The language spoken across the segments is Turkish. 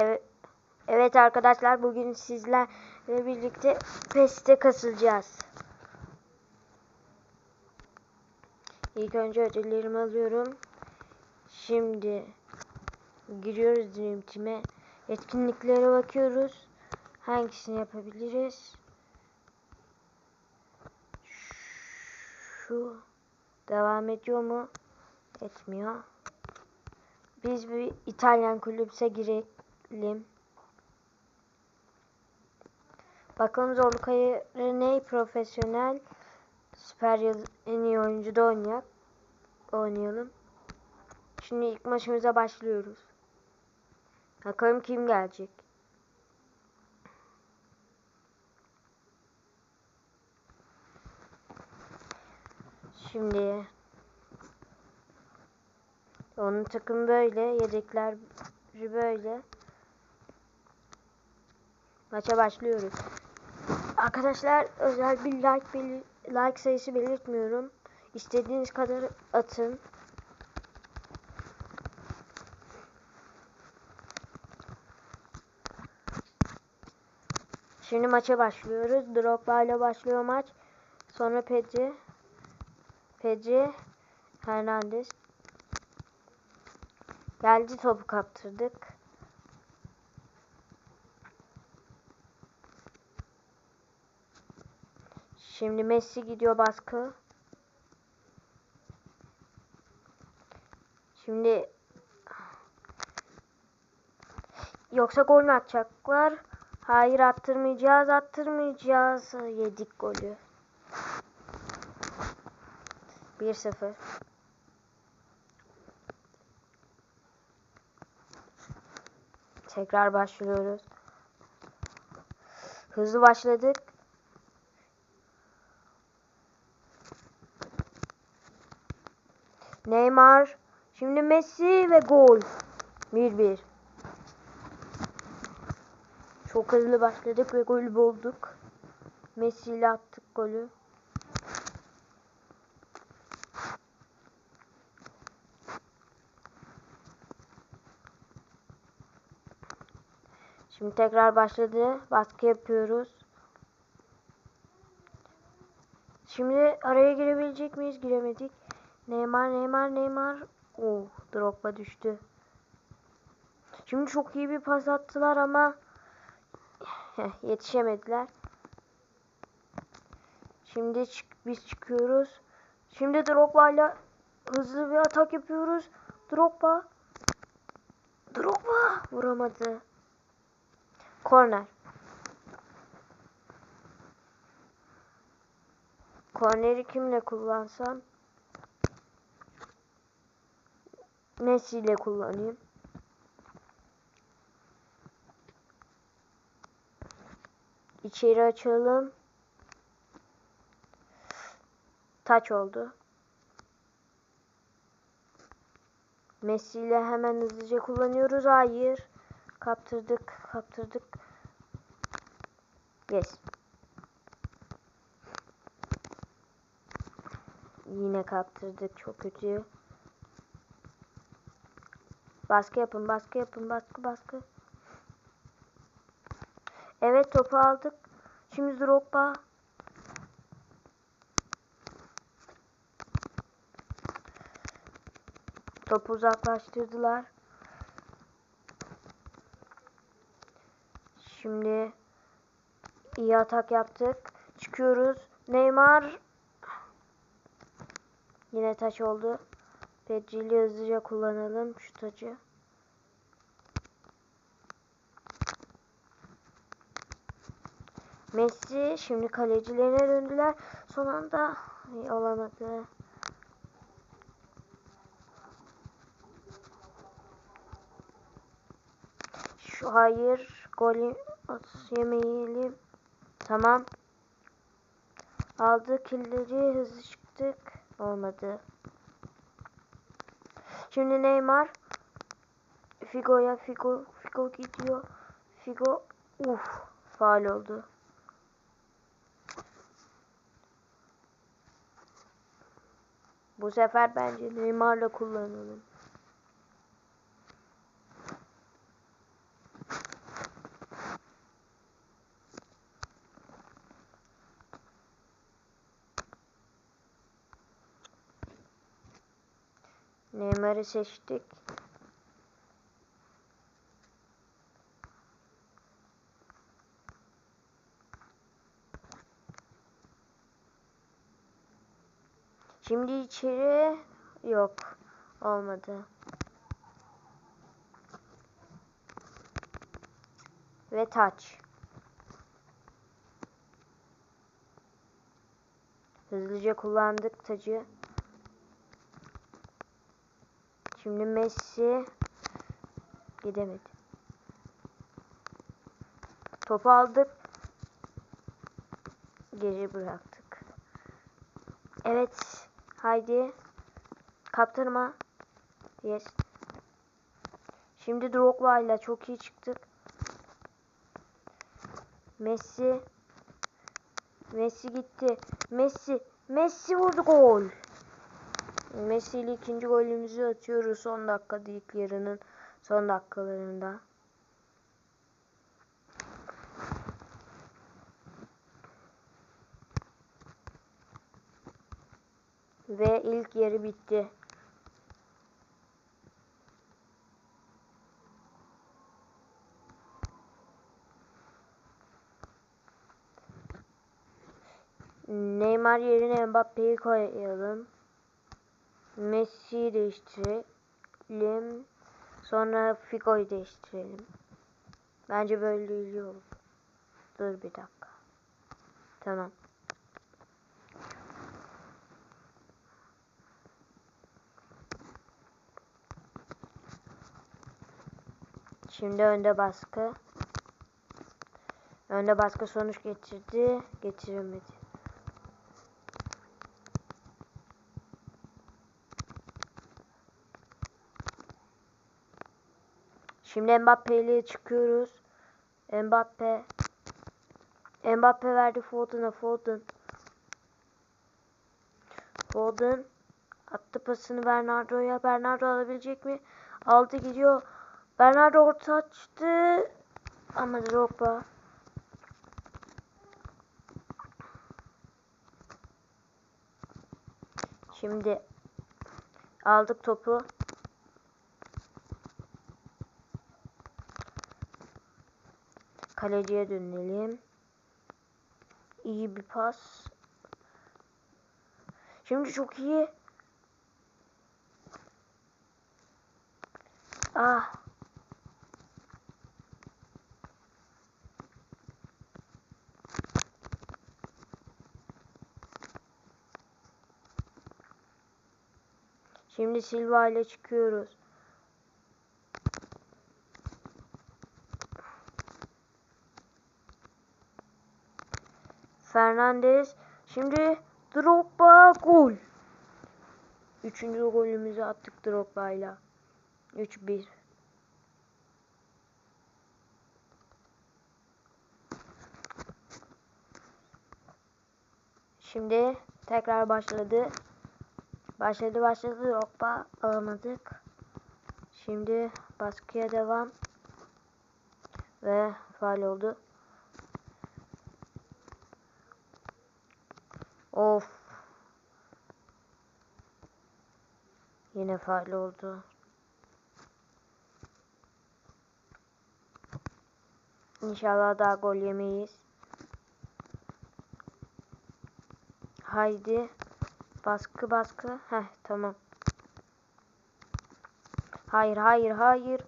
Evet, evet arkadaşlar bugün sizlerle birlikte PES'te kasılacağız. İlk önce ödüllerimi alıyorum. Şimdi giriyoruz Dream Team'e. Etkinliklere bakıyoruz. Hangisini yapabiliriz? Şu devam ediyor mu? Etmiyor. Biz bir İtalyan kulübüse girelim. Bakalım zorluk ayarı ne? Profesyonel. Süper yıl en iyi oyuncuda oynayak. Oynayalım. Şimdi ilk maçımıza başlıyoruz. Bakalım kim gelecek. Şimdi onun takım böyle, yedekler böyle. Maça başlıyoruz. Arkadaşlar özel bir like like sayısı belirtmiyorum. İstediğiniz kadar atın. Şimdi maça başlıyoruz. Drogba ile başlıyor maç. Sonra Pedri. Pedri. Hernandez. Geldi topu kaptırdık. Şimdi Messi gidiyor baskı. Şimdi yoksa gol mü atacaklar? Hayır attırmayacağız, attırmayacağız. Yedik golü. 1-0. Tekrar başlıyoruz. Hızlı başladık. Neymar. Şimdi Messi ve gol. 1-1. Çok hızlı başladık ve golü bulduk. Messi ile attık golü. Şimdi tekrar başladı. Baskı yapıyoruz. Şimdi araya girebilecek miyiz? Giremedik. Neymar, Neymar, Neymar. Oh, Drogba düştü. Şimdi çok iyi bir pas attılar ama yetişemediler. Şimdi çık biz çıkıyoruz. Şimdi Drogba ile hızlı bir atak yapıyoruz. Drogba. Drogba vuramadı. Korner. Korneri kimle kullansam? Messi ile kullanayım. İçeri açalım. Taç oldu. Messi ile hemen hızlıca kullanıyoruz. Hayır. Kaptırdık. Kaptırdık. Yes. Yine kaptırdık. Çok kötü. Baskı yapın. Baskı yapın. Baskı baskı. Evet topu aldık. Şimdi Drogba. Topu uzaklaştırdılar. Şimdi iyi atak yaptık. Çıkıyoruz. Neymar. Yine taç oldu. Pedri'li hızlıca kullanalım şu tacı. Messi şimdi kalecilerine döndüler. Son anda olamadı. Şu hayır golü yemeyelim. Tamam. Aldı killeri hızlı çıktık. Olmadı. Şimdi Neymar Figo'ya Figo Figo gidiyor. Figo uf faal oldu. Bu sefer bence Neymar'la kullanalım. Neymar'ı seçtik. Şimdi içeri yok. Olmadı. Ve taç. Hızlıca kullandık tacı. Şimdi Messi gidemedi. Topu aldık. Geri bıraktık. Evet. Haydi. Kaptırma. Yes. Şimdi Drogba ile çok iyi çıktık. Messi. Messi gitti. Messi. Messi vurdu gol. Messi ile ikinci golümüzü atıyoruz son dakikada ilk yarının son dakikalarında. Ve ilk yarı bitti. Neymar yerine Mbappe'yi koyalım. Messi'yi değiştirelim. Sonra Figo'yu değiştirelim. Bence böyle iyi. Dur bir dakika. Tamam. Şimdi önde baskı. Önde baskı sonuç getirdi. Getiremedi. Şimdi Mbappe ile çıkıyoruz. Mbappe. Mbappe verdi Foden'a. Foden. Foden. Attı pasını Bernardo'ya. Bernardo alabilecek mi? Aldı gidiyor. Bernardo orta açtı. Ama Drogba. Şimdi aldık topu. Kaleciye dönelim. İyi bir pas. Şimdi çok iyi. Ah. Şimdi Silva ile çıkıyoruz. Fernandez. Şimdi Drogba gol. Üçüncü golümüzü attık Drogba ile. 3-1. Şimdi tekrar başladı. Başladı başladı Drogba alamadık. Şimdi baskıya devam. Ve faal oldu. Of. Yine faal oldu. İnşallah daha gol yemeyiz. Haydi. Baskı baskı. Heh tamam. Hayır hayır hayır.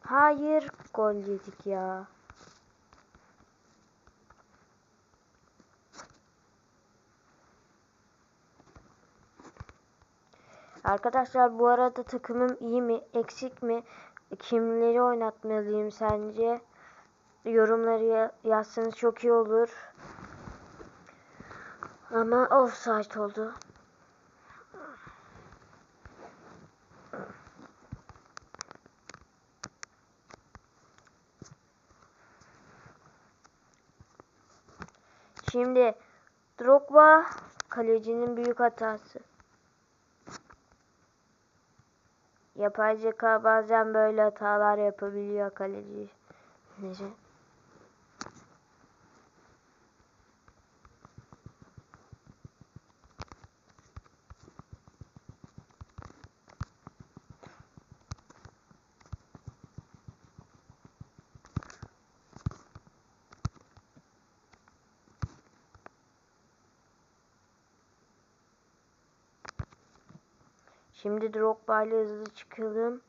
Hayır. Gol yedik ya. Arkadaşlar bu arada takımım iyi mi, eksik mi? Kimleri oynatmalıyım sence? Yorumları yazsanız çok iyi olur. Ama offside oldu. Şimdi Drogba kalecinin büyük hatası. Yapay zeka bazen böyle hatalar yapabiliyor kaleci. Nece? Şimdi Drogba ile hızlı çıkalım.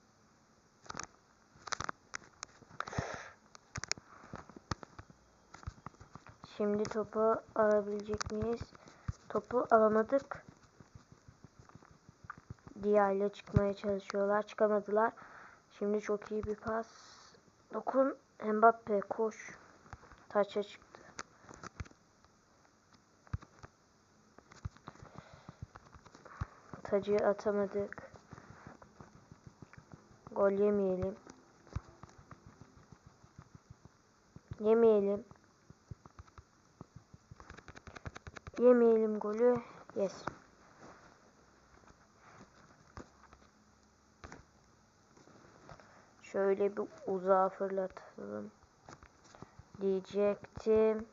Şimdi topu alabilecek miyiz? Topu alamadık. Dia ile çıkmaya çalışıyorlar. Çıkamadılar. Şimdi çok iyi bir pas. Dokun. Mbappe koş. Taça çıktı. Tacı atamadık. Gol yemeyelim. Yemeyelim. Yemeyelim golü. Yes. Şöyle bir uzağa fırlatalım. Diyecektim.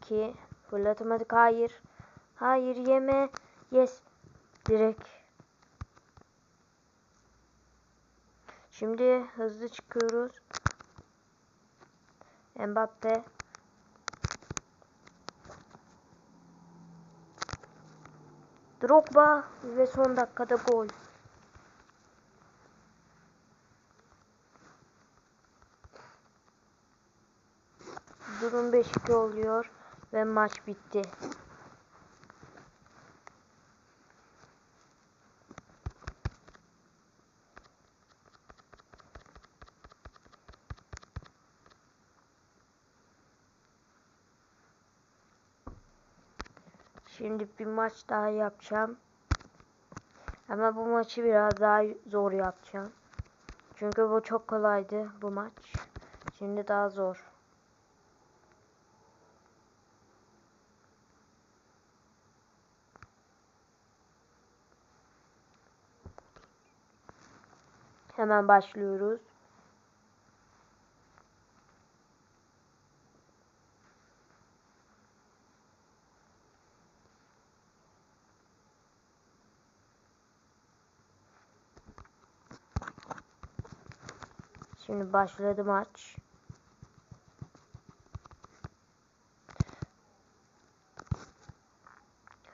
Ki fırlatamadık. Hayır. Hayır yeme. Yes. Direkt. Şimdi hızlı çıkıyoruz. Mbappe. Drogba ve son dakikada gol. Durum 5-2 oluyor ve maç bitti. Şimdi bir maç daha yapacağım. Ama bu maçı biraz daha zor yapacağım. Çünkü bu çok kolaydı bu maç. Şimdi daha zor. Hemen başlıyoruz. Şimdi başladı maç.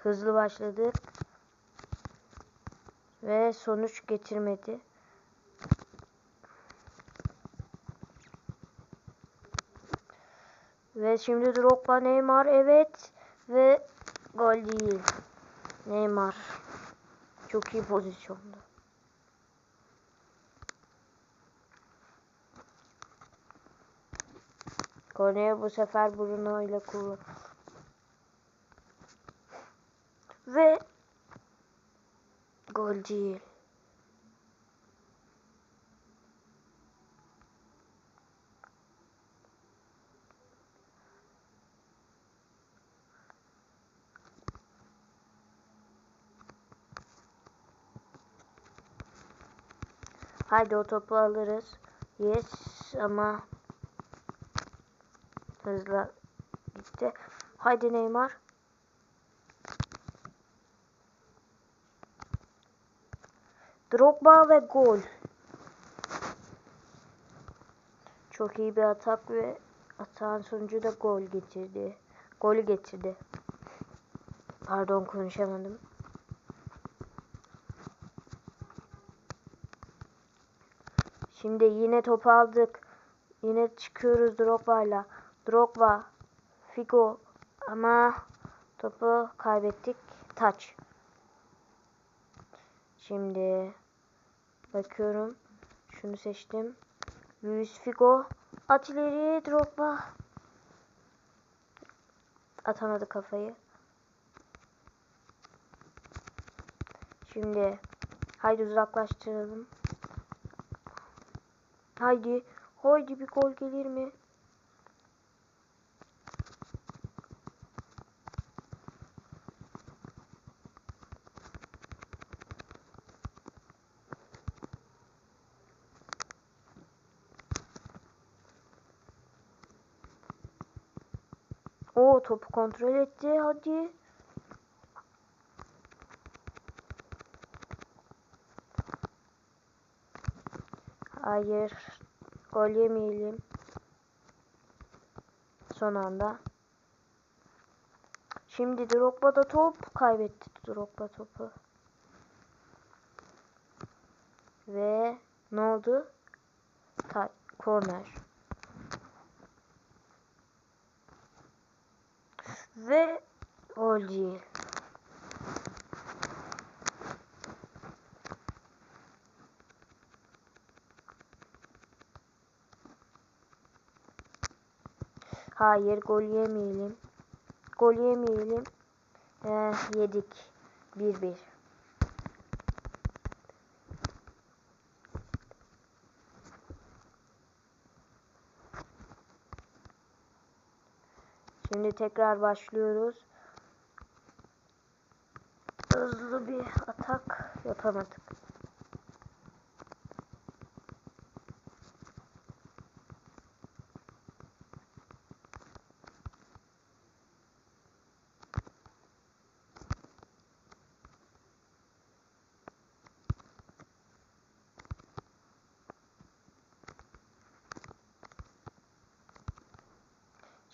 Hızlı başladık. Ve sonuç getirmedi. Ve şimdi Drogba Neymar evet ve gol değil. Neymar çok iyi pozisyonda. Kornea bu sefer Bruno ile kullan. Ve gol değil. Haydi o topu alırız. Yes ama hızla gitti. Haydi Neymar. Drogba ve gol. Çok iyi bir atak ve atağın sonucu da gol getirdi. Golü getirdi. Pardon konuşamadım. Şimdi yine topu aldık. Yine çıkıyoruz Drogba'yla. Drogba, Figo ama topu kaybettik. Taç. Şimdi bakıyorum. Şunu seçtim. Luis Figo. At ileri Drogba. Atamadı kafayı. Şimdi haydi uzaklaştıralım. Haydi. Haydi bir gol gelir mi? O topu kontrol etti. Hadi. Hayır. Gol yemeyelim. Son anda. Şimdi Drogba da top kaybetti. Drogba topu. Ve ne oldu? Ta korner. Ve değil. Hayır gol yemeyelim. Gol yemeyelim. Eh, yedik. 1-1. Şimdi tekrar başlıyoruz. Hızlı bir atak yapamadık.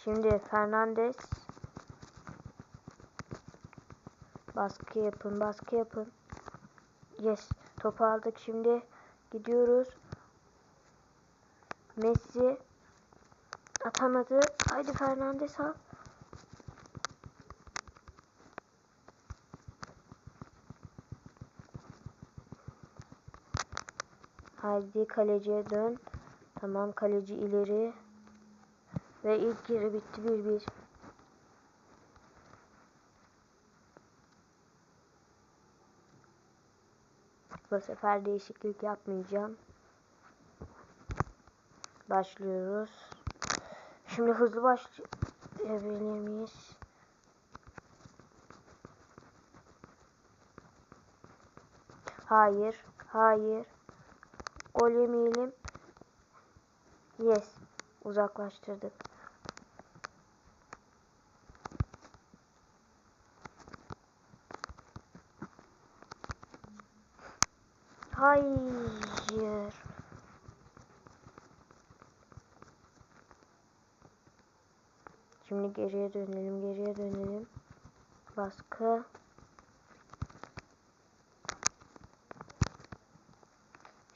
Şimdi Fernandez baskı yapın, baskı yapın. Yes, topu aldık. Şimdi gidiyoruz. Messi atamadı. Haydi Fernandez al. Haydi kaleciye dön. Tamam kaleci ileri. Ve ilk yarı bitti 1-1. Bu sefer değişiklik yapmayacağım. Başlıyoruz. Şimdi hızlı başlayabilir miyiz? Hayır. Hayır. Gol yemeyelim. Yes. Uzaklaştırdık. Hayır. Şimdi geriye dönelim, geriye dönelim. Baskı.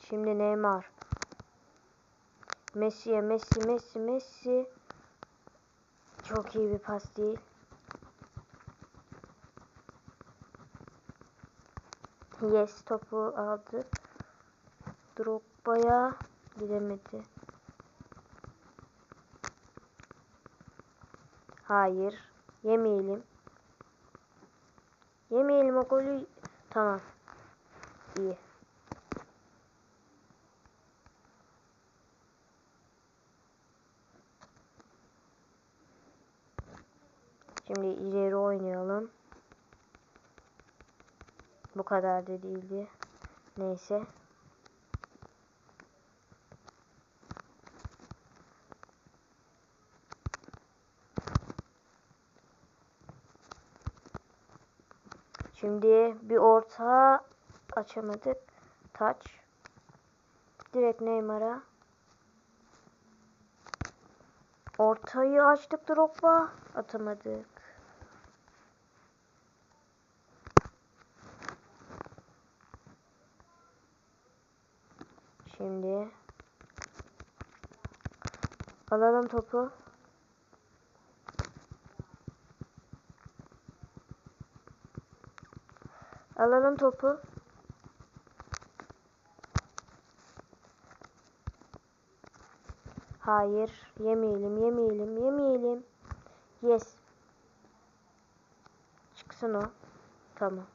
Şimdi Neymar. Messi'ye, Messi, Messi, Messi. Çok iyi bir pas değil. Yes topu aldı. Drogba'ya gidemedi. Hayır. Yemeyelim. Yemeyelim o golü. Tamam. İyi. Şimdi ileri oynayalım. Bu kadar da değildi. Neyse. Şimdi bir orta açamadık. Taç. Direkt Neymar'a. Ortayı açtık Drogba. Atamadık. Şimdi alalım topu. Alalım topu. Hayır, yemeyelim, yemeyelim, yemeyelim. Yes. Çıksın o. Tamam.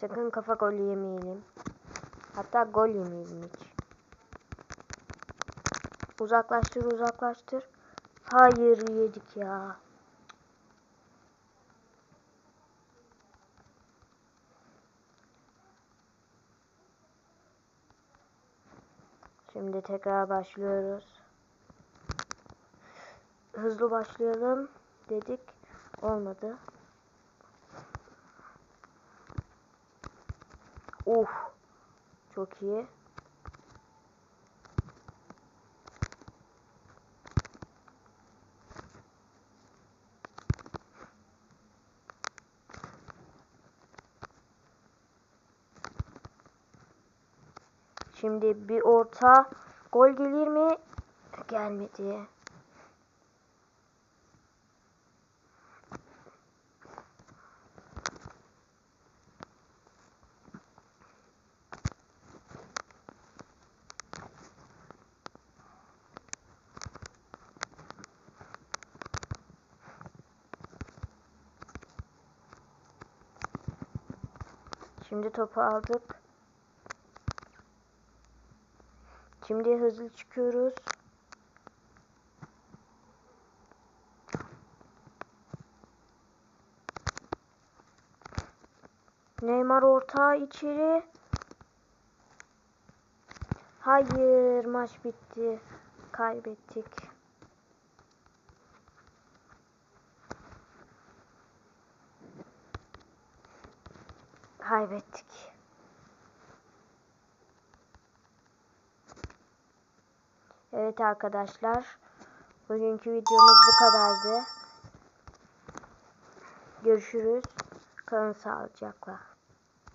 Sakın kafa gol yemeyelim. Hatta gol yemeyelim hiç. Uzaklaştır, uzaklaştır. Hayır yedik ya. Şimdi tekrar başlıyoruz. Hızlı başlayalım dedik. Olmadı. Of. Çok iyi. Şimdi bir orta gol gelir mi? Gelmedi. Şimdi topu aldık. Şimdi hızlı çıkıyoruz. Neymar orta içeri. Hayır maç bitti. Kaybettik. Kaybettik. Evet arkadaşlar. Bugünkü videomuz bu kadardı. Görüşürüz. Kalın sağlıcakla.